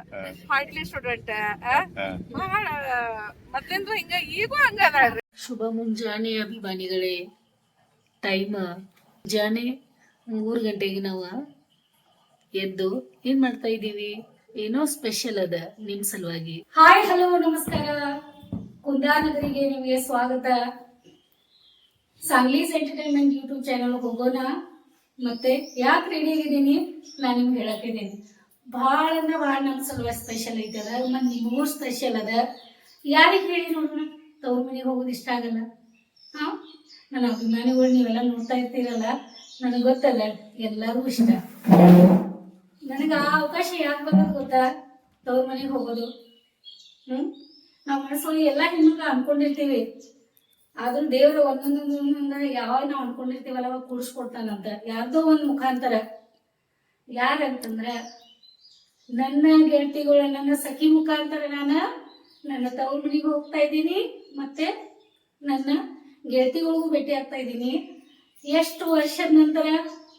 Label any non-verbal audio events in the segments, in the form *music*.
Student ಹಾರ್ಟ್ಲಿ student ಬಹಳ ಮೊದ್ಲಿಂದ ಹಿಂಗ ಈಗೂ ಹಂಗ ಅದಾಳ್ರಿ ಶುಭ ಮುಂಜಾನೆ ಅಭಿಮಾನಿಗಳೇ. ಟೈಮ್ ಮುಂಜಾನೆ ಮೂರು ಗಂಟೆಗೆ ನಾವ ಎದ್ದು ಏನ್ ಮಾಡ್ತಾ ಇದೀವಿ ಏನೋ ಸ್ಪೆಷಲ್ ಅದ ನಿಮ್ ಸಲುವಾಗಿ. ಹಾಯ್ ಹಲೋ ನಮಸ್ಕಾರ. ಕುಂದಾನಗರಿಗೆ ನಿಮಗೆ ಸ್ವಾಗತ. ಸಾಂಗ್ಲೀಸ್ ಎಂಟರ್ಟೈನ್ಮೆಂಟ್ ಯೂಟ್ಯೂಬ್ ಚಾನಲ್ ಹೋಗೋಣ. ಮತ್ತೆ ಯಾಕೆ ರೆಡಿ ಆಗಿದ್ದೀನಿ? ನಾನು ನಿಮ್ಗೆ ಹೇಳಕ್ಕಿದ್ದೀನಿ ಭಾಳ ಅಂದ್ರೆ ಭಾಳ ನಮ್ಮ ಸಲುವಾಗಿ ಸ್ಪೆಷಲ್ ಐತದ ಮತ್ತು ನಿಮಗೂ ಸ್ಪೆಷಲ್ ಅದ. ಯಾರಿಗೆ ಹೇಳಿ ನೋಡೋಣ ತವ್ರ ಮನೆಗೆ ಹೋಗೋದು ಇಷ್ಟ ಆಗಲ್ಲ. ಹಾಂ? ನನ್ನ ಅಭಿಮಾನಿಗಳು ನೀವೆಲ್ಲ ನೋಡ್ತಾ ಇರ್ತೀರಲ್ಲ, ನನಗೆ ಗೊತ್ತಲ್ಲ ಎಲ್ಲರಿಗೂ ಇಷ್ಟ. ನನಗೆ ಆ ಅವಕಾಶ ಯಾಕೆ ಬಂದದ್ದು ಗೊತ್ತಾ? ತವ್ರ ಮನೆಗೆ ಹೋಗೋದು. ಹ್ಞೂ ನಾವು ಮನಸ್ಸೊಳಗೆ ಎಲ್ಲ ಹೆಣ್ಮಕ್ಳು ಅನ್ಕೊಂಡಿರ್ತೀವಿ. ಆದ್ರೂ ದೇವ್ರು ಒಂದೊಂದೊಂದು ಒಂದೊಂದು ಯಾವಾಗ ನಾವು ಅನ್ಕೊಂಡಿರ್ತೀವಲ್ಲ, ಅವಾಗ ಕೂಡಿಸ್ಕೊಡ್ತಾನಂತ. ಯಾರ್ದೋ ಒಂದು ಮುಖಾಂತರ. ಯಾರಂತಂದ್ರ ನನ್ನ ಗೆಳತಿಗಳ, ನನ್ನ ಸಖಿ ಮುಖಾಂತರ ನಾನು ನನ್ನ ತವ್ರ ಮನೆಗೆ ಹೋಗ್ತಾ ಇದ್ದೀನಿ. ಮತ್ತೆ ನನ್ನ ಗೆಳತಿಗಳಿಗೂ ಭೇಟಿ ಆಗ್ತಾ ಇದ್ದೀನಿ. ಎಷ್ಟು ವರ್ಷದ ನಂತರ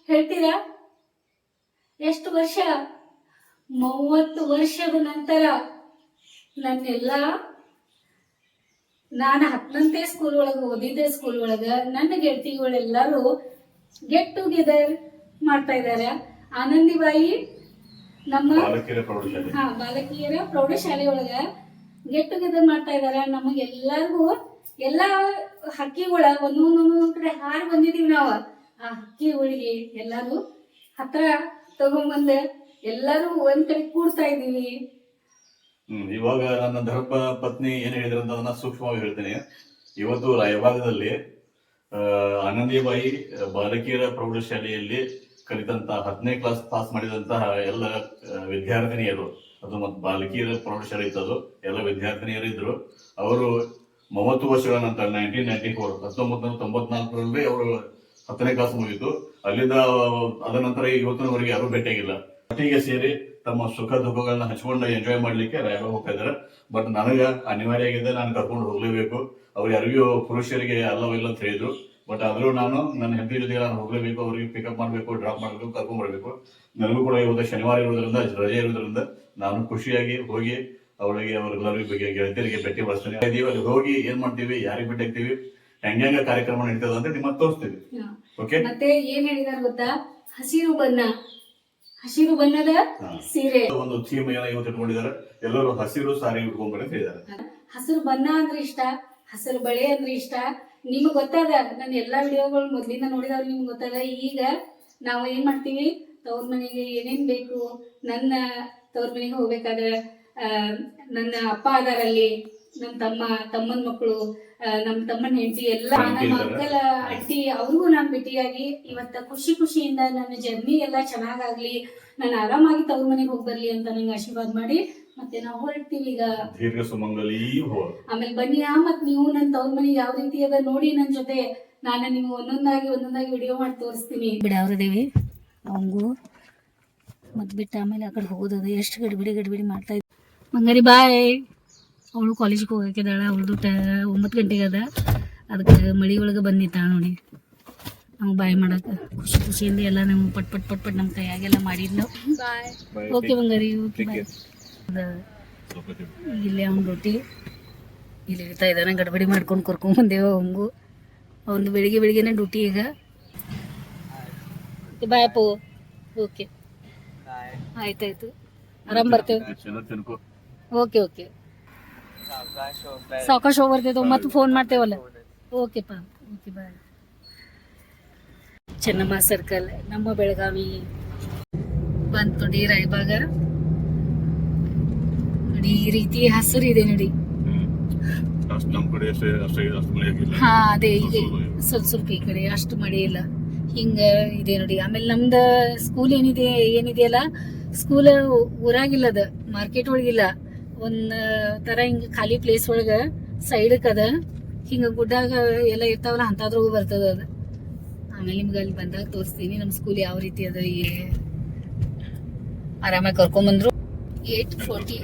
ಹೇಳ್ತೀರಾ? ಎಷ್ಟು ವರ್ಷ? ಮೂವತ್ತು ವರ್ಷದ ನಂತರ ನನ್ನೆಲ್ಲ ನಾನು ಹತ್ತನಂತೆ ಸ್ಕೂಲ್ ಒಳಗೆ ಓದಿದ್ದೆ ಸ್ಕೂಲ್ ಒಳಗೆ. ನನ್ನ ಗೆಳತಿಗಳೆಲ್ಲರೂ ಗೆಟ್ ಟುಗೆದರ್ ಮಾಡ್ತಾ ಇದ್ದಾರೆ. ಆನಂದಿಬಾಯಿ ನಮ್ಮ ಹಾ ಬಾಲಕಿಯರ ಪ್ರೌಢಶಾಲೆ ಒಳಗ ಗೆಟ್ ಟುಗೆದರ್ ಮಾಡ್ತಾ ಇದಾರ. ನಮಗೆ ಎಲ್ಲರಿಗೂ ಎಲ್ಲಾ ಹಕ್ಕಿಗಳ ಒಂದೊಂದೊಂದೊಂದ್ ಕಡೆ ಹಾರ್ ಬಂದಿದೀವಿ ನಾವ. ಆ ಹಕ್ಕಿಗಳಿಗೆ ಎಲ್ಲಾರು ಹತ್ರ ತಗೊಂಬಂದ ಎಲ್ಲರೂ ಒಂದ್ ಕಡೆ ಕೂಡ್ತಾ ಇದೀವಿ ಹ್ಮ್ ಇವಾಗ ನನ್ನ ಧರ್ಮ ಪತ್ನಿ ಏನ್ ಹೇಳಿದ್ರು ಅಂತ ಅದನ್ನ ಸೂಕ್ಷ್ಮವಾಗಿ ಹೇಳ್ತೇನೆ. ಇವತ್ತು ರಾಯಭಾಗದಲ್ಲಿ ಅಹ್ ಆನಂದಿಬಾಯಿ ಬಾಲಕಿಯರ ಪ್ರೌಢಶಾಲೆಯಲ್ಲಿ ಕಲಿತಂತಹ ಹತ್ತನೇ ಕ್ಲಾಸ್ ಪಾಸ್ ಮಾಡಿದಂತಹ ಎಲ್ಲ ವಿದ್ಯಾರ್ಥಿನಿಯರು, ಅದು ಮತ್ತು ಬಾಲಕಿಯರ ಪ್ರೌಢಶಾಲೆ ಅದು ಎಲ್ಲ ವಿದ್ಯಾರ್ಥಿನಿಯರು ಇದ್ರು. ಅವರು ಮೂವತ್ತು ವರ್ಷಗಳ ನಂತರ ನೈನ್ಟೀನ್ ನೈನ್ಟಿ ಫೋರ್ ಹತ್ತೊಂಬತ್ತು ತೊಂಬತ್ನಾಲ್ಕರಲ್ಲಿ ಅವರು ಹತ್ತನೇ ಕ್ಲಾಸ್ ಮುಗಿತು. ಅಲ್ಲಿಂದ ಅದ ನಂತರ ಇವತ್ತಿನವರೆಗೆ ಯಾರು ಭೇಟಿಯಾಗಿಲ್ಲ ಒಟ್ಟಿಗೆ ಸೇರಿ ತಮ್ಮ ಸುಖ ದುಃಖಗಳನ್ನ ಹಚ್ಕೊಂಡು ಎಂಜಾಯ್ ಮಾಡ್ಲಿಕ್ಕೆ ಯಾರೋ ಹೋಗ್ತಾ ಇದ್ದಾರೆ. ಬಟ್ ನನಗೆ ಅನಿವಾರ್ಯ ಆಗಿದೆ, ನಾನು ಕರ್ಕೊಂಡು ಹೋಗ್ಲೇಬೇಕು. ಅವ್ರು ಯಾರಿಗೂ ಪುರುಷರಿಗೆ ಅಲ್ಲವಿಲ್ಲ ಅಂತ ಹೇಳಿದ್ರು. ಬಟ್ ಆದ್ರೂ ನಾನು ನನ್ನ ಹೆಂಡತಿ ಜೊತೆಗೆ ನಾನು ಹೋಗಲೇಬೇಕು ಅವ್ರಿಗೆ ಪಿಕಪ್ ಮಾಡಬೇಕು ಡ್ರಾಪ್ ಮಾಡಬೇಕು ಕರ್ಕೊಂಡ್ ಬರಬೇಕು. ನನಗೂ ಕೂಡ ಇವತ್ತು ಶನಿವಾರ ಇರೋದ್ರಿಂದ ರಜೆ ಇರೋದ್ರಿಂದ ನಾನು ಖುಷಿಯಾಗಿ ಹೋಗಿ ಅವಳಿಗೆ ಅವರೆಲ್ಲರಿಗೂ ಬಗ್ಗೆ ಗೆಳತಿಯರಿಗೆ ಭೇಟಿ ಬಳಸ್ತೇನೆ ಅಲ್ಲಿ ಹೋಗಿ ಏನ್ ಮಾಡ್ತೀವಿ ಯಾರಿಗೆ ಭೇಟಿ ಆಗ್ತೀವಿ ಹೆಂಗ ಕಾರ್ಯಕ್ರಮ ನಡೀತದ ಅಂತ ನಿಮ್ಮ ತೋರಿಸ್ತೀವಿ ಓಕೆ ಮತ್ತೆ ಏನ್ ಹೇಳಿದಾರ ಗೊತ್ತಾ? ಹಸಿರು ಬಣ್ಣ. ಹಸಿರು ಬಣ್ಣದ. ಸೀರೆ. ಒಂದು ಥೀಮ್ ಏನೋ ಇವತ್ತು ಇಟ್ಕೊಂಡಿದ್ದಾರೆ. ಎಲ್ಲರೂ ಹಸಿರು ಸಾರಿ ಉಟ್ಕೊಂಡ್ಬರಿ ಅಂತ ಹೇಳಿದ್ದಾರೆ. ಹಸಿರು ಬಣ್ಣ ಅಂದ್ರೆ ಇಷ್ಟ ಹಸಿರು ಬಳೆ ಅಂದ್ರೆ ಇಷ್ಟ ನಿಮ್ಗೆ ಗೊತ್ತದ ನನ್ನ ಎಲ್ಲಾ ವಿಡಿಯೋಗಳು ಮೊದ್ಲಿಂದ ನೋಡಿದವ್ರು ನಿಮ್ಗೆ ಗೊತ್ತದ. ಈಗ ನಾವು ಏನ್ ಮಾಡ್ತೀವಿ ತವ್ರ ಮನೆಗೆ ಏನೇನ್ ಬೇಕು ನನ್ನ ತವ್ರ ಮನೆಗೆ ಹೋಗ್ಬೇಕಾದ್ರೆ ನನ್ನ ಅಪ್ಪ ಅದಾರಲ್ಲಿ ನಮ್ ತಮ್ಮ ತಮ್ಮನ ಮಕ್ಕಳು ನಮ್ಮ ತಮ್ಮನ ಹೆಂಡತಿ ಎಲ್ಲ ನಮ್ಮ ಅಂಕಲ್ ಅಡ್ಡಿ ಅವ್ರಿಗೂ ನಾನು ಭೇಟಿಯಾಗಿ ಇವತ್ತ ಖುಷಿ ಖುಷಿಯಿಂದ ನನ್ನ ಜರ್ನಿ ಎಲ್ಲ ಚೆನ್ನಾಗಾಗ್ಲಿ ನಾನು ಆರಾಮಾಗಿ ತವ್ರ ಮನೆಗೆ ಹೋಗಿ ಬರ್ಲಿ ಅಂತ ನಂಗೆ ಆಶೀರ್ವಾದ ಮಾಡಿ ಮತ್ತೆ ನಾವು ಹೊರಡ್ತೀವಿ ಈಗ. ದೀರ್ಘ ಸುಮಂಗಲಿ ಹೋ ಆಮೇಲೆ ಬನ್ನಿ ಆ ಮತ್ ನೀವು ನನ್ನ ತವ್ರ ಮನೆ ಯಾವ ರೀತಿ ಅದ ನೋಡಿ ನನ್ನ ಜೊತೆ. ನಾನು ನಿಮ್ಗೆ ಒಂದೊಂದಾಗಿ ಒಂದೊಂದಾಗಿ ವಿಡಿಯೋ ಮಾಡಿ ತೋರಿಸ್ತೀನಿ. ಬಿಡ ಬಿಡಾವ್ರದೇವಿ ಅವಂಗೂ ಮತ್ ಬಿಟ್ಟು ಆಮೇಲೆ ಆ ಕಡೆ ಹೋಗೋದದ ಎಷ್ಟು ಗಡಿಬಿಡಿ ಗಡಿಬಿಡಿ ಮಾಡ್ತಾ ಇದ್ದ ಮಂಗರಿ ಬಾಯ್. ಅವಳು ಕಾಲೇಜ್ಗೆ ಹೋಗಾಕಿದ್ದಾಳ ಅವಳದು ಟ ಒಂಬತ್ತು ಗಂಟೆಗೆ ಅದ. ಅದಕ್ಕೆ ಮಳಿ ಒಳಗೆ ಬಂದಿತ್ತಾಳ ನೋಡಿ. ನಮ್ಗೆ ಬಾಯ್ ಮಾಡಕ್ಕೆ ಖುಷಿ ಖುಷಿಯಿಂದ ಎಲ್ಲ ನಮ್ಗೆ ಪಟ್ ಪಟ್ ಪಟ್ ಪಟ್ ನಮ್ಮ ಕೈಯಾಗೆಲ್ಲ ಮಾಡಿದ್ಲು. ಬಾಯ್ ಓಕೆ ಬಂಗಾರಿ ಓಕೆ ಬಾಯ್ ಇಲ್ಲೇ ಅವ್ನ ರೊಟ್ಟಿ. ಇಲ್ಲಿ ಇರ್ತಾ ಇದ್ದಾನೆ ಗಡ್ಬಡಿ ಮಾಡ್ಕೊಂಡು ಕರ್ಕೊಂಡ್ ಬಂದೇವ ಅವಂಗು ಅವನು ಬೆಳಿಗ್ಗೆ ಬೆಳಿಗ್ಗೆನೆ ಡ್ಯೂಟಿ ಈಗ. Bye okay. ಆಯ್ತಾಯ್ತು. ಆರಾಮ್ ಬರ್ತೇವೆ. Okay okay. ಸಾವಕಾಶ ಹೋಗಿ ಬರ್ತೇವೆ ಮತ್ತೆ ಫೋನ್ ಮಾಡ್ತೇವಲ್ಲ. ಓಕೆ ಪಾ. Okay bye. ಚೆನ್ನಮ್ಮ ಸರ್ಕಲ್ ನಮ್ಮ ಬೆಳಗಾವಿ. ಬಂತು ಡಿ ರಾಯಬಾಗ. ನೋಡಿ. ಈ ರೀತಿ ಹಸಿರು ಇದೆ ನೋಡಿ ಹಾ ಅದೇ ಈಗ ಸ್ವಲ್ಪ ಸ್ವಲ್ಪ ಈ ಕಡೆ ಅಷ್ಟು ಮಳೆ ಇಲ್ಲ. ಹಿಂಗ ಇದೆ ನೋಡಿ. ಆಮೇಲೆ ನಮ್ದ ಸ್ಕೂಲ್ ಏನಿದೆ ಏನಿದೆಯಲ್ಲ? ಸ್ಕೂಲ್ ಊರಾಗಿಲ್ಲ ಅದ ಮಾರ್ಕೆಟ್ ಒಳಗಿಲ್ಲ. ಒಂದ್ ತರ ಹಿಂಗ ಖಾಲಿ ಪ್ಲೇಸ್ ಒಳಗ ಸೈಡಕ್ ಅದ. ಹಿಂಗ ಗುಡ್ಡಾಗ ಎಲ್ಲ ಇರ್ತಾವಲ್ಲ ಅಂತದ್ರೊಳಗೂ ಬರ್ತದ ಅದ. ಆಮೇಲೆ ನಿಮ್ಗೆ ಅಲ್ಲಿ ಬಂದಾಗ ತೋರಿಸ್ತೀನಿ ನಮ್ಮ ಸ್ಕೂಲ್ ಯಾವ ರೀತಿ ಅದ ಆರಾಮಾಗಿ ಕರ್ಕೊಂಡ್ ಬಂದ್ರು ಏಟ್ ಫೋರ್ಟಿ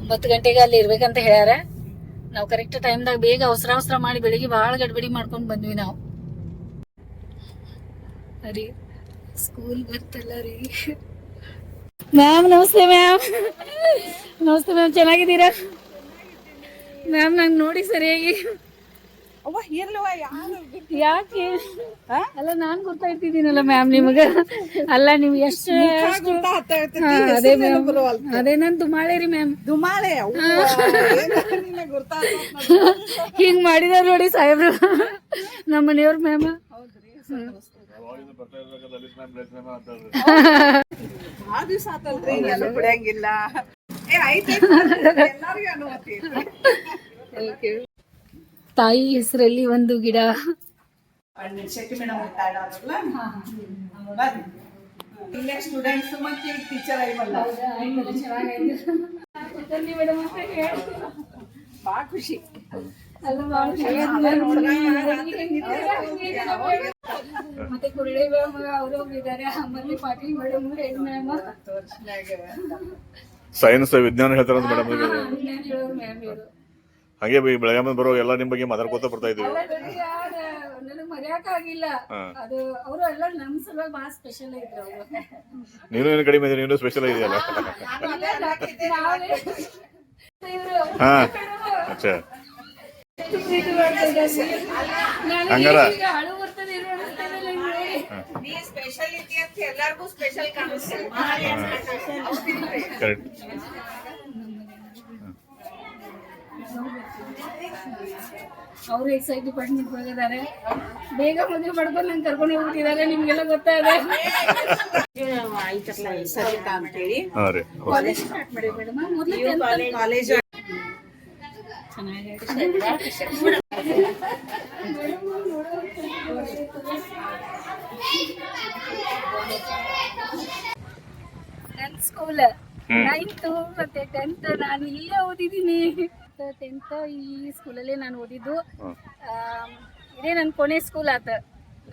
ಒಂಬತ್ತು ಗಂಟೆಗೆ ಅಲ್ಲಿ ಇರ್ಬೇಕಂತ ಹೇಳ್ಯಾರ. ನಾವು ಕರೆಕ್ಟ್ ಟೈಮ್ದಾಗ ಬೇಗ ಅವಸರ ಅವಸರ ಮಾಡಿ ಬೆಳಿಗ್ಗೆ ಭಾಳ ಗಡ್ಬಡಿ ಮಾಡ್ಕೊಂಡು ಬಂದ್ವಿ ನಾವು. ರೀ ಸ್ಕೂಲ್ ಬರ್ತಲ್ಲ ರೀ. ಮ್ಯಾಮ್ ನಮಸ್ತೆ ಮ್ಯಾಮ್ ನಮಸ್ತೆ ಮ್ಯಾಮ್ ಚೆನ್ನಾಗಿದ್ದೀರಾ? ಮ್ಯಾಮ್ ನಂಗೆ ನೋಡಿ ಸರಿಯಾಗಿ ಯಾಕೆ? ಅಲ್ಲ ನಾನ್ ಗೊತ್ತಾಯ್ತಿದ್ದೀನಲ್ಲ ಮ್ಯಾಮ್ ನಿಮಗ. ಅಲ್ಲ ನೀವು ಎಷ್ಟು ಅದೇ ಮ್ಯಾಮ್ ಅದೇ ನಾನು ದುಮಾಳೆ ರೀ ಮ್ಯಾಮ್ ದುಮಾಳೆ? ಹಿಂಗ್ ಮಾಡಿದಾರ ನೋಡಿ ಸಾಹೇಬ್ರು. ನಮ್ಮ ಮನೆಯವ್ರ ಮ್ಯಾಮ್ ಭಾಳ ದಿವಸ ಆತಲ್ರಿ ಎಲ್ಲೂ ಎಲ್ಲಾರ್ಗೂ ಅನುಮತಿ. ತಾಯಿ ಹೆಸರಲ್ಲಿ ಒಂದು ಗಿಡ ಸ್ಟೂಡೆಂಟ್ಸ್ ಮತ್ತೆ ಟೀಚರ್ ಭಾಳ ಖುಷಿ ಮತ್ತೆ ಕುರುಳಿ ಮ್ಯಾಮ್ ಅವರು ಇದ್ದಾರೆ ಅಮ್ಮಲ್ಲಿ Patil madam head ma'am science ವಿಜ್ಞಾನ ಹೇಳ್ತಾರ ಮೇಡಮ್ ಮ್ಯಾಮ್ ಇವರು ಹಾಗೆ ಈ ಬರೋ ಎಲ್ಲ ನಿಮ್ ಬಗ್ಗೆ ಮಾತಾಡ್ಕೋತ ಬರ್ತಾ ಇದೀವಿ. ನನಗೆ ಮರ್ಯಾಕ ಆಗಿಲ್ಲ. ಅದು ಅವರು ಎಲ್ಲ ನಮ್ ಸಲುವಾಗಿ ಬಹಳ ಸ್ಪೆಷಲ್ ಇದ್ರು ಅವರು. ನೀನು ಏನು ಕಡಿಮೆ ಇದೆ ನೀನು ಸ್ಪೆಷಲ್ ಇದೆಯಲ್ಲ ಹಾ ಅಚ್ಚಾ ಹಂಗಾರ? ಅಳು ಬರ್ತದೆ ಇರು ಅನಿಸ್ತದೆ ನಂಗೆ ನೋಡಿ. ನೀ ಸ್ಪೆಷಲ್ ಇದ್ದಿ ಅಂತ ಎಲ್ಲಾರ್ಗೂ ಸ್ಪೆಷಲ್ ಕಾಣಿಸ್ತದೆ ಕರೆಕ್ಟ್ ಅವರು ಎಕ್ಸೈಸ್ ಡಿಪಾರ್ಟ್ಮೆಂಟ್ ಹೋಗಿದ್ದಾರೆ ಬೇಗ ಮದುವೆ ಮಾಡ್ಕೊಂಡು ನಂಗೆ ಕರ್ಕೊಂಡು ಹೋಗ್ಬಿಟ್ಟಿದ್ದಾರೆ ನಿಮ್ಗೆಲ್ಲ ಸರಿತಾ ಕಾಲೇಜ್ ಸ್ಟಾರ್ಟ್ ಮಾಡಿ ಮೇಡಮ್. ಮೊದಲು ಕಾಲೇಜ್ ನನ್ನ ಸ್ಕೂಲ್ ನೈನ್ತ್ ಮತ್ತೆ ಟೆಂತ್ ನಾನು ಇಲ್ಲೇ ಓದಿದ್ದೀನಿ. ಟೆಂತ್ ಈ ಸ್ಕೂಲಲ್ಲೇ ನಾನು ಓದಿದ್ದು. ಆಮ್, ಇದೇ ನನ್ನ ಕೊನೆ ಸ್ಕೂಲ್ ಆತ.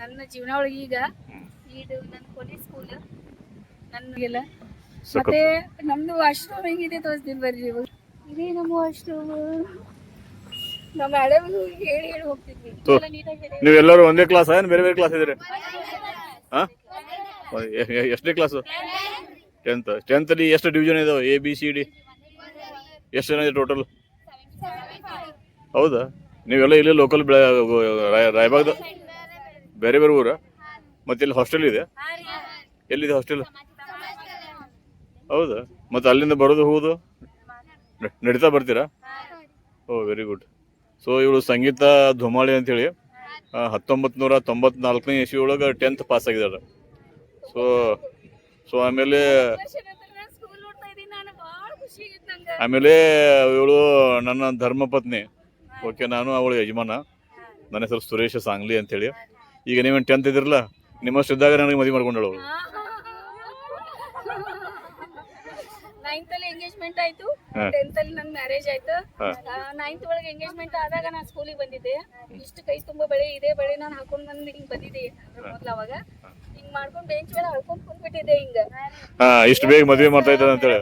ನನ್ನ ಜೀವನ ಒಳಗೆ ಈಗ. ಇದು ನನ್ನ ಕೊನೆ ಸ್ಕೂಲ್ ನನಗೆಲ್ಲ. ಮತ್ತೆ ನಮ್ದು ವಾಶ್ರೂಮ್ ಹೆಂಗಿದೆ ತೋರಿಸ್ತೀನಿ ಬರ್ರಿ ನೀವು ಇದೇ ನಮ್ಮ ವಾಶ್ರೂಮ್ ನಮ್ಮ ಮೇಡಮ್ ಹೇಳಿ ಹೇಳಿ ಹೋಗ್ತಿದ್ವಿ. ಎಲ್ಲ ನೀಟಾಗಿ ಹೇಳಿ. ನೀವೆಲ್ಲರೂ ಒಂದೇ ಕ್ಲಾಸ್ ಏನು ಬೇರೆ ಬೇರೆ ಕ್ಲಾಸ್ ಇದ್ದೀರಿ? ಹಾ ಎಷ್ಟನೇ ಕ್ಲಾಸು ಟೆಂತ್ ಟೆಂತಲ್ಲಿ ಎಷ್ಟು ಡಿವಿಷನ್ ಇದಾವೆ? ಎ ಬಿ ಸಿ ಡಿ ಎಷ್ಟು ಜನ ಇದೆ ಟೋಟಲ್ ಹೌದಾ? ನೀವೆಲ್ಲ ಇಲ್ಲಿ ಲೋಕಲ್ ಬೆಳೆ, ರಾಯ- ರಾಯಬಾಗ್ದ? ಬೇರೆ ಬೇರೆ ಊರ? ಮತ್ತೆ ಇಲ್ಲಿ ಹಾಸ್ಟೆಲ್ ಇದೆ? ಎಲ್ಲಿದೆ ಹಾಸ್ಟೆಲ್ ಹೌದಾ? ಮತ್ತೆ ಅಲ್ಲಿಂದ ಬರೋದು ಹೋಗೋದು? ನಡೀತಾ ಬರ್ತೀರಾ? ಓ ವೆರಿ ಗುಡ್ ಸೊ ಇವಳು ಸಂಗೀತ ಧುಮಾಳಿ ಅಂತೇಳಿ ಹತ್ತೊಂಬತ್ತು ನೂರ ತೊಂಬತ್ನಾಲ್ಕನೇ ಇಸ್ವಿ ಒಳಗೆ ಟೆಂತ್ ಪಾಸ್ ಆಗಿದ್ದಾಳೆ. ಸೊ ಸೊ ಆಮೇಲೆ ಆಮೇಲೆ ಇವಳು ನನ್ನ ಧರ್ಮಪತ್ನಿ. ಓಕೆ ನಾನು ಅವಳ ಯಜಮಾನ. ನನ್ನ ಹೆಸರು ಸುರೇಶ ಸಾಂಗ್ಲಿ ಅಂತೇಳಿ. ಈಗ ನೀವೇನು ಟೆಂತ್ ಇದ್ರಲ್ಲ ನಿಮ್ಮ ಇದ್ದಾಗ ನನಗೆ ಮದುವೆ ಮಾಡ್ಕೊಂಡಳು ಅವಳು ನೈನ್ತ್ ಅಲ್ಲಿ ಎಂಗೇಜ್ಮೆಂಟ್ ಆಯ್ತು. ಹಾ. ಟೆಂತ್ ಅಲ್ಲಿ ನನ್ ಮ್ಯಾರೇಜ್ ಆಯ್ತು. ನೈನ್ತ್ ಒಳಗೆ ಎಂಗೇಜ್ಮೆಂಟ್ ಆದಾಗ ನಾನು ಸ್ಕೂಲಿಗೆ ಬಂದಿದ್ದೆ. ಇಷ್ಟು ಕೈ ತುಂಬಾ ಬಳೆ ಇದೆ ಬಳೆ ನಾನು ಹಾಕೊಂಡ್ ಬಂದು ಹಿಂಗ ಬಂದಿದ್ದೆ ಮೊದಲು ಅವಾಗ. ಹಿಂಗ್ ಮಾಡ್ಕೊಂಡ್ ಬೆಂಚ್ ಮೇಲೆ ಕುಂತ್ಬಿಟ್ಟಿದ್ದೆ ಹಿಂಗ. ಹಾ ಇಷ್ಟು ಬೇಗ ಮದುವೆ ಮಾಡ್ತಾ ಇದ್ದಾರೆ ಅಂತೇಳಿ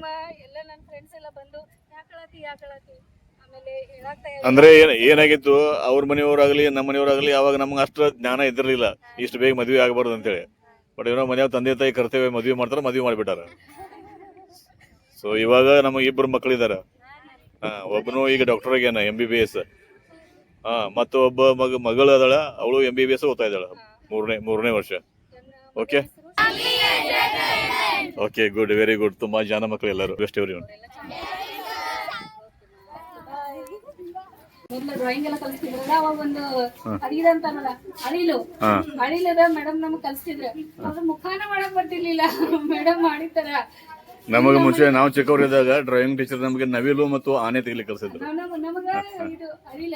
ಎಲ್ಲ ನನ್ನ ಫ್ರೆಂಡ್ಸ್ ಎಲ್ಲ ಬಂದು ಯಾಕಳತಿ ಯಾಕಳತಿ? ಅಂದ್ರೆ ಏನ್ ಏನಾಗಿತ್ತು? ಅವ್ರ ಮನೆಯವರಾಗ್ಲಿ ನಮ್ಮ ಮನೆಯವರಾಗ್ಲಿ ಅವಾಗ ನಮ್ಗೆ ಅಷ್ಟು ಜ್ಞಾನ ಇದ್ದಿರಲಿಲ್ಲ. ಇಷ್ಟು ಬೇಗ ಮದುವೆ ಆಗಬಾರ್ದು ಅಂತೇಳಿ. ಬಟ್ ಏನೋ ಮನೆಯವ್ರ ತಂದೆ ತಾಯಿ ಕರ್ತೇವೆ ಮದುವೆ ಮಾಡ್ತಾರೆ ಮದುವೆ ಮಾಡಿಬಿಟ್ಟಾರ. ಸೊ ಇವಾಗ ನಮಗೆ ಇಬ್ಬರು ಮಕ್ಕಳಿದ್ದಾರೆ ಒಬ್ಬನು ಈಗ ಡಾಕ್ಟರ್ ಆಗ್ಯಾನ ಎಂ ಬಿ ಬಿ ಎಸ್ ಹಾ ಮತ್ತು ಒಬ್ಬ ಮಗ ಮಗಳು ಅದಾಳ ಅವಳು ಎಂ ಬಿ ಬಿ ಎಸ್ ಓದ್ತಾ ಇದ್ದಾಳ. ಮೂರನೇ ಮೂರನೇ ವರ್ಷ. Okay okay good very good ತುಂಬಾ ಜನ ಮಕ್ಕಳು ಎಲ್ಲರೂ. ಬೆಸ್ಟ್ ಇವ್ರಿ ಮೊದ್ಲು ಡ್ರಾಯಿಂಗ್ ಎಲ್ಲ ಕಲಿಸ್ತಿದ್ರಲ್ಲ ಅವಾಗ ಒಂದು ಅಂತಾರಲ್ಲ ಅಳಿಲು. ಹಾ. ಅಳಿಲದ ಮೇಡಮ್ ನಮ್ಗೆ ಕಲಿಸ್ತಿದ್ರ. ಅದ್ರ ಮುಖಾನ ಮಾಡಕ್ ಬರ್ತಿರ್ಲಿಲ್ಲ. ಮೇಡಮ್ ಮಾಡಿತಾರ ನಮಗೆ ಮುಂಚೆ ನಾವು ಚಿಕ್ಕವರಿದ್ದಾಗ ಡ್ರಾಯಿಂಗ್ ಟೀಚರ್ ನಮಗೆ ನವಿಲು ಮತ್ತು ಆನೆ ತೆಗಿಲಿಕ್ಕೆ ಕಲಿಸಿದ್ರು. ನಮಗ ಇದು ಅಳಿಲ.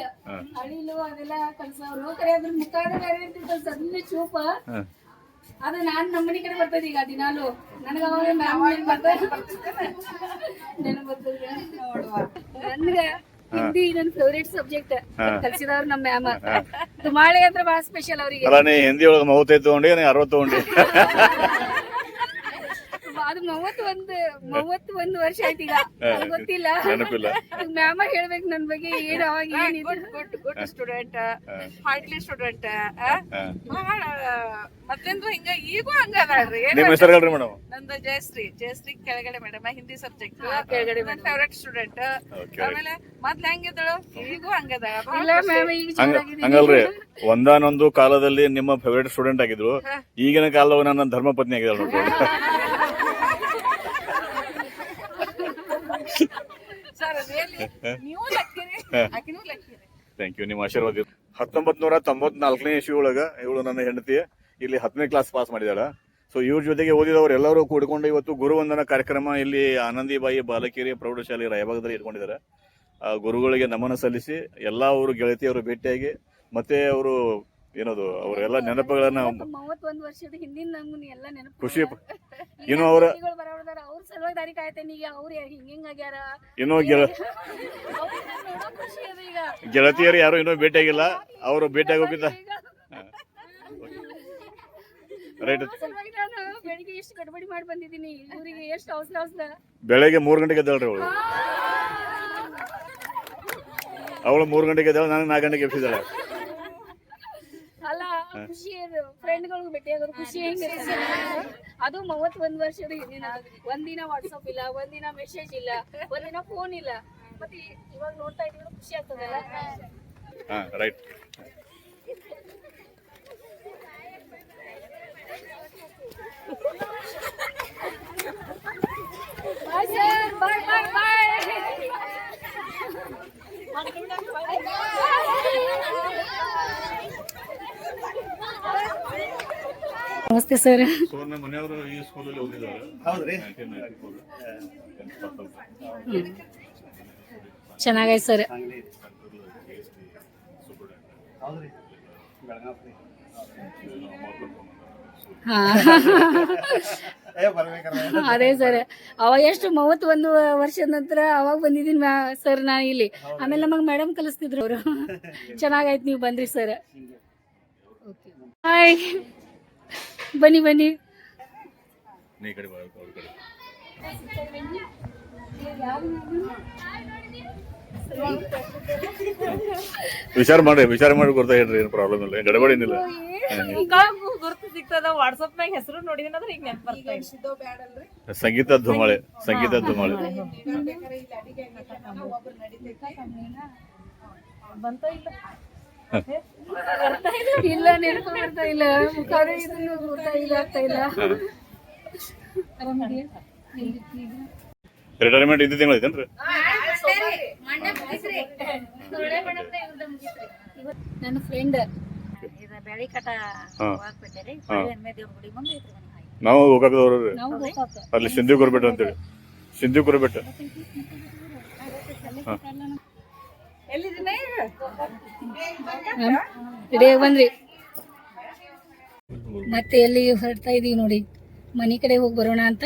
ಅಳಿಲು ಅದೆಲ್ಲ ಕಲ್ಸವ್ರು ಕರೆ ಅದ್ರ ಮುಖಾನ ಬೇರೆ ಇರ್ತಿತ್ತು. ಸಣ್ಣ ಚೂಪ. ಅದು ನಾನ್ ನಮ್ಮನಿ ಕಡೆ ಬರ್ತದೆ ಈಗ ದಿನಾಲು. ನನಗ ಅವಾಗ ಮ್ಯಾಮ್ ಏನ್ ಬರ್ತದ ನೆನಪು ನೋಡುವ. ನನ್ಗ ಹಿಂದಿ ನನ್ ಫೇವರೇಟ್ ಸಬ್ಜೆಕ್ಟ್ ಕಲ್ಸಿದವ್ರು ನಮ್ಮ ಮ್ಯಾಮ್. ತುಮಾಳೆ ಅಂದ್ರೆ ಬಹಳ ಸ್ಪೆಷಲ್ ಅವರಿಗೆ. ಅಲ್ಲ ನೀ ಹಿಂದಿ ಒಳಗೆ ಮೂವತ್ತೈದು ತಗೊಂಡಿ ನೀ ಅರವತ್ತು ತಗೊಂಡಿ. *laughs* ಅದು ಮೂವತ್ ಒಂದ್ ಮೂವತ್ ಒಂದ್ ವರ್ಷ ಆಯ್ತು ಈಗ. *laughs* ಅದು ಗೊತ್ತಿಲ್ಲ. ನೆನಪಿಲ್ಲ. ಮ್ಯಾಮ ಹೇಳ್ಬೇಕು ನನ್ ಬಗ್ಗೆ ಏನ್ ಅವಾಗ ಗುಡ್ ಗುಡ್ ಗುಡ್ ಸ್ಟೂಡೆಂಟ್. ಹಾರ್ಟ್ಲಿ ಸ್ಟೂಡೆಂಟ್. ಬಹಳ ಮೊದ್ಲಿಂದ ಹಿಂಗ ಈಗೂ ಹಂಗ ಅದಾಳ್ರಿ. ನಿಮ್ಮ ಹೆಸರು ಹೇಳ್ರಿ ಮೇಡಮ್. ನಂದು ಜಯಶ್ರೀ ಜಯಶ್ರೀ ಕೆಳಗಡೆ ಮೇಡಮ್ ಹಿಂದಿ ಸಬ್ಜೆಕ್ಟ್. ಕೆಳಗಡೆ ನನ್ನ ಫೇವ್ರೆಟ್ ಸ್ಟೂಡೆಂಟ್ ಆಮೇಲೆ ಮೊದ್ಲು ಹೆಂಗಿದ್ದಳು ಈಗೂ ಹಂಗದ ಇಲ್ಲ ಮ್ಯಾಮ್ ಈಗ ಹಂಗ ಚೆನ್ನಾಗಿದ್ದೀನಿ. ಹಂಗಲ್ರಿ ಒಂದಾನೊಂದು ಕಾಲದಲ್ಲಿ ನಿಮ್ಮ ಫೇವರೇಟ್ ಸ್ಟೂಡೆಂಟ್ ಆಗಿದ್ರು. ಈಗಿನ ಕಾಲದಾಗ ನನ್ನ ಧರ್ಮಪತ್ನಿ ಆಗಿದ್ದಾಳೆ ನೋಡ್ರಿ *laughs* ಸರ್ ನೀವು ಲಕ್ಕಿರಿ ಆಕಿನೂ ಲಕ್ಕಿರಿ ಥ್ಯಾಂಕ್ *laughs* ಯು ನಿಮ್ಮ ಆಶೀರ್ವಾದ. ಹತ್ತೊಂಬತ್ ನೂರ ತೊಂಬತ್ನಾಲ್ಕನೇ ಇಸ್ವಿ ಒಳಗ ಇವಳು ನನ್ನ ಹೆಂಡತಿ. ಇಲ್ಲಿ ಹತ್ತನೇ ಕ್ಲಾಸ್ ಪಾಸ್ ಮಾಡಿದಾಳ ಸೊ ಇವ್ರ ಜೊತೆಗೆ ಓದಿದವರು ಎಲ್ಲರೂ ಕೂಡಿಕೊಂಡು ಇವತ್ತು ಗುರುವಂದನ ಕಾರ್ಯಕ್ರಮ ಇಲ್ಲಿ ಆನಂದಿಬಾಯಿ ಬಾಲಕಿರಿ ಪ್ರೌಢಶಾಲೆ ರಾಯಭಾಗದಲ್ಲಿ ಇಟ್ಕೊಂಡಿದ್ದಾರೆ. ಆ ಗುರುಗಳಿಗೆ ನಮನ ಸಲ್ಲಿಸಿ ಎಲ್ಲ ಅವರು ಗೆಳತಿಯವರು ಭೇಟಿಯಾಗಿ ಮತ್ತೆ ಅವರು ಏನದು ಅವರೆಲ್ಲ ನೆನಪುಗಳನ್ನ ಮೂವತ್ ಒಂದ್ ವರ್ಷದ ಹಿಂದಿನ ನಮ್ಗೆ ಎಲ್ಲ ನೆನಪು ಖುಷಿ *laughs* ಇನ್ನು ಅವ್ರ ಅವ್ರ ಸಲುವಾಗಿ ದಾರಿ ಕಾಯ್ತೇನೆ ಈಗ ಅವ್ರು ಹಿಂಗ ಹಿಂಗ ಆಗ್ಯಾರ? ಇನ್ನೂ ಗೆಳ ಗೆಳತಿಯರು ಯಾರು ಇನ್ನೂ ಭೇಟಿಯಾಗಿಲ್ಲ ಅವರು ರೈಟ್. ಅವ್ರ ಸಲುವಾಗಿ ನಾನು ಬೆಳಿಗ್ಗೆ ಎಷ್ಟು ಗಡ್ಬಡಿ ಮಾಡಿ ಬಂದಿದ್ದೀನಿ ಇವರಿಗೆ ಎಷ್ಟು ಅವಸರ ಅವಸರ ಬೆಳಗ್ಗೆ ಮೂರು ಗಂಟೆಗೆ ಎದ್ದಾಳ್ರಿ ಅವಳು. ಅವಳು ಮೂರು ಗಂಟೆಗೆ ಎದ್ದಾಳೆ ನಾನು ನಾಲ್ಕು ಗಂಟೆಗೆ ಎಬ್ಸಿದ್ದಾಳೆ. ಖುಷಿ ಅದು ಫ್ರೆಂಡ್ಗಳು ಭೇಟಿ ಆಗೋದು ಖುಷಿ ಹೆಂಗಿರ್ತದೆ ಅದು? ಮೂವತ್ ಒಂದ್ ವರ್ಷದ ಹಿಂದಿನ ಒಂದಿನ ವಾಟ್ಸಪ್ ಇಲ್ಲ ಒಂದಿನ ಮೆಸೇಜ್ ಇಲ್ಲ ಒಂದಿನ ಫೋನ್ ಇಲ್ಲ. ಮತ್ತೆ ಇವಾಗ ನೋಡ್ತಾ ಇದ್ದೀವಿ ಖುಷಿ ಆಗ್ತದಲ್ಲ ರೈಟ್ ಬಾಯ್ ಸರ್ ಬಾಯ್ ಬಾಯ್ ಬಾಯ್ ನಮಸ್ತೆ ಸರ್. ಚೆನ್ನಾಗೈತೆ ಸರ್. ಅದೇ ಸರ್. ಅವಾಗ ಎಷ್ಟು ಮೂವತ್ತು ಒಂದು ವರ್ಷದ ನಂತರ ಅವಾಗ ಬಂದಿದ್ದೀನಿ ಮ್ಯಾ ಸರ್ ನಾನು ಇಲ್ಲಿ. ಆಮೇಲೆ ನಮಗೆ ಮೇಡಮ್ ಕಲಿಸ್ತಿದ್ರು ಅವರು. *laughs* ಚೆನ್ನಾಗಾಯ್ತು ನೀವು ಬಂದ್ರಿ ಸರ್. ಹಾಯ್ ಬನ್ನಿ ಬನ್ನಿ. ವಿಚಾರ ಮಾಡಿ ವಿಚಾರ ಮಾಡಿ ಗೊತ್ತಾ ಹೇಳ್ರಿ ಏನು ಪ್ರಾಬ್ಲಮ್ ಇಲ್ಲ ಗಡಬಡಿ ಏನಿಲ್ಲ. ಗುರ್ತು ಸಿಗ್ತದ ವಾಟ್ಸಪ್ ನಾಗ ಹೆಸರು ನೋಡಿದೀನಿ ಅಂದ್ರೆ ಈಗ ನೆನಪು ಬರ್ತಾ ಇದೆ. ಸಿದ್ದೋ ಬ್ಯಾಡಲ್ರಿ ಸಂಗೀತ ಧುಮಾಳೆ ಸಂಗೀತ ಧುಮಾಳೆ. ಬಂತ ಇಲ್ಲ. ಇಲ್ಲ ನೆನಪು ಬರ್ತಾ ಇಲ್ಲ. ಮುಖಾರೆ ಇದನ್ನು ಬರ್ತಾ ಇಲ್ಲ ಆಗ್ತಾ ಇಲ್ಲ. ರಿಟೈರ್ಮೆಂಟ್ ಇದ್ದ ತಿಂಗಳು ಐತೇನ್ರಿ? ನನ್ನ ಫ್ರೆಂಡ್ ದೇವ್ರ ಗುಡಿ ಮುಂದೆ ಐತ್ರಿ ಮನೆ. ನಾವು ಗೋಕಾಕದವ್ರು ನಾವು ಗೋಕಾಕ ಅಲ್ಲಿ ಸಿಂಧು ಗುರುಬೆಟ್ಟ ಅಂತೇಳಿ. ಸಿಂಧು ಗುರುಬೆಟ್ಟ ರೆಡಿ ಬಂದ್ರಿ ಮತ್ತೆ ಎಲ್ಲಿ ಹೊರಡ್ತಾ ಇದೀವಿ ನೋಡಿ. ಮನೆ ಕಡೆ ಹೋಗಿ ಬರೋಣ ಅಂತ.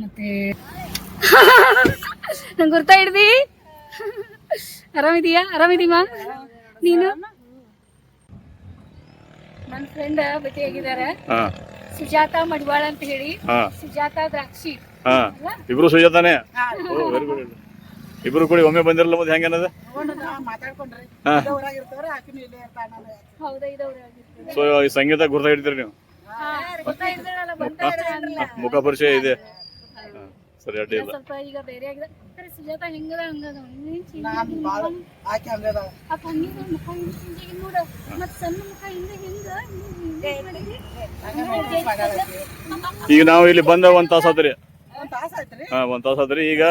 ಮತ್ತೆ ನಂಗೆ ಗುರ್ತಾ ಹಿಡ್ದಿ ಆರಾಮಿದೀಯಾ? ಆರಾಮಿದೀಮಾ? ನೀನು? ನನ್ನ ಫ್ರೆಂಡ್ ಭೇಟಿಯಾಗಿದ್ದಾರೆ ಸುಜಾತ ಮಡಿವಾಳ ಅಂತ ಹೇಳಿ. ಸುಜಾತಾ ದ್ರಾಕ್ಷಿ. ಇಬ್ರು ಸುಜಾತಾನೆ? ವೆರಿ ಗುಡ್ ಇಬ್ರು ಕೂಡ ಒಮ್ಮೆ ಬಂದಿರಲ್ಲ ಮತ್ತೆ ಹೆಂಗ ಆಗಿರ್ತಾರೆ ಸೊ ಈ ಸಂಗೀತ ಗುರುತ ಹಿಡಿತೀರಿ ನೀವು ಮುಖ ಪರಿಚಯ ಇದೆ ಸರಿ ಅಡ್ಡಿ ಇಲ್ಲ ಸ್ವಲ್ಪ ಈಗ ನಾವು ಇಲ್ಲಿ ಬಂದ ಒಂದ್ ತಾಸ ಆತ್ರಿ ಒಂದ್ ತಾಸ ಆಯ್ತ್ರಿ ಹಾ ಒಂದ್ ತಾಸ ಆತ್ರಿ ಈಗ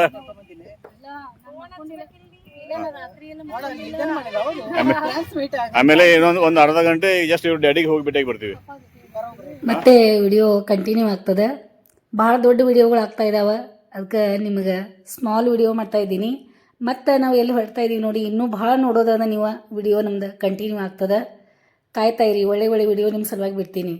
ಆಮೇಲೆ ಇನ್ನೊಂದು ಒಂದು ಅರ್ಧ ಗಂಟೆ ಜಸ್ಟ್ ಇವ್ರ ಡ್ಯಾಡಿಗೆ ಹೋಗಿ ಭೇಟಿಯಾಗಿ ಬರ್ತೀವಿ. ಮತ್ತೆ ವಿಡಿಯೋ ಕಂಟಿನ್ಯೂ ಆಗ್ತದೆ. ಭಾಳ ದೊಡ್ಡ ವಿಡಿಯೋಗಳು ಆಗ್ತಾ ಇದಾವೆ. ಅದಕ್ಕೆ ನಿಮಗೆ ಸ್ಮಾಲ್ ವಿಡಿಯೋ ಮಾಡ್ತಾ ಇದ್ದೀನಿ. ಮತ್ತು ನಾವು ಎಲ್ಲಿ ಹೊರಡ್ತಾ ಇದ್ದೀವಿ ನೋಡಿ ಇನ್ನೂ ಭಾಳ ನೋಡೋದಾದ ನೀವು ವಿಡಿಯೋ ನಮ್ದು ಕಂಟಿನ್ಯೂ ಆಗ್ತದೆ. ಕಾಯ್ತಾ ಇರಿ ಒಳ್ಳೆ ಒಳ್ಳೆ ವಿಡಿಯೋ ನಿಮ್ಮ ಸಲುವಾಗಿ ಬಿಡ್ತೀನಿ.